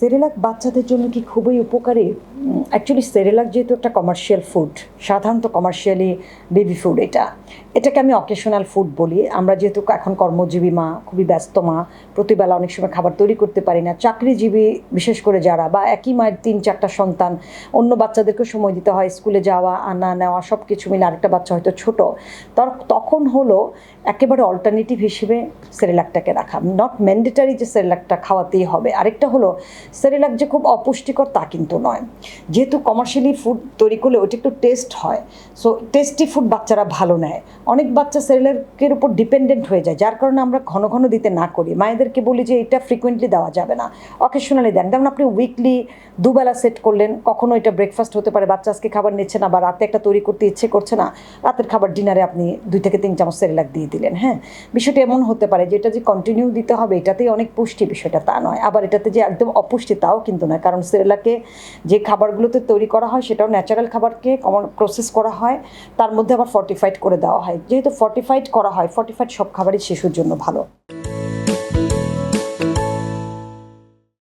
Cerelac বাচ্চাদের জন্য কি খুবই উপকারী? অ্যাকচুয়ালি সেরেলাক যেহেতু একটা কমার্শিয়াল ফুড সাধারণত কমার্শিয়ালি বেবি ফুড এটা। এটাকে আমি অকেশনাল ফুড বলি। আমরা যেহেতু এখন কর্মজীবী মা, খুবই ব্যস্ত মা, প্রতিবেলা অনেক সময় খাবার তৈরি করতে পারি না। চাকরিজীবী বিশেষ করে যারা বা একই মায়ের তিন, চারটা সন্তান, অন্য বাচ্চাদেরকে সময় দিতে হয়, স্কুলে যাওয়া, আনা, নেওয়া সব কিছু মিলে আরেকটা বাচ্চা হয়তো ছোট। তার, তখন হলো একেবারে অল্টারনেটিভ হিসেবে সেরেলাকটাকে রাখা। নট ম্যান্ডেটারি যে সেরেলাকটা খাওয়াতেই হবে। আরেকটা হলো, সেরেলাক যে খুব অপুষ্টিকর তা কিন্তু নয়। যেহেতু কমার্শিয়ালি ফুড তৈরি করলে ওইটা একটু টেস্ট হয়। সো টেস্টি ফুড বাচ্চারা ভালো নেয়। অনেক বাচ্চা সেরেলাকের উপর ডিপেন্ডেন্ট হয়ে যায়, যার কারণে আমরা ঘন ঘন দিতে না করি। মায়েদেরকে বলি যে, এটা ফ্রিকুয়েন্টলি দেওয়া যাবে না। অকেশনালি দেন। যেমন আপনি উইকলি দুবেলা সেট করলেন, কখনো এটা ব্রেকফাস্ট হতে পারে, বাচ্চা আজকে খাবার নিচ্ছে না বা রাতে একটা তৈরি করতে ইচ্ছে করছে না, রাতের খাবার ডিনারে আপনি দুই থেকে তিন চামচ সেরেলাক দিয়ে দিলেন হ্যাঁ? বিষয়টা এমন হতে পারে যে, এটা যে কন্টিনিউ দিতে হবে, এটাতেই অনেক পুষ্টি বিষয়টা তা নয়। আবার এটাতে যে একদম অপুষ্টি তাও কিন্তু নয়, কারণ সেরেলাকে যে খাবারগুলোতে তৈরি করা হয়, সেটাও ন্যাচারাল খাবারকে কমন প্রসেস করা হয়, তার মধ্যে আবার ফর্টিফাইড করে দেওয়া হয়। যেহেতু ফর্টিফাইড করা হয় ফর্টিফাইড সব খাবারই শিশুর জন্য ভালো।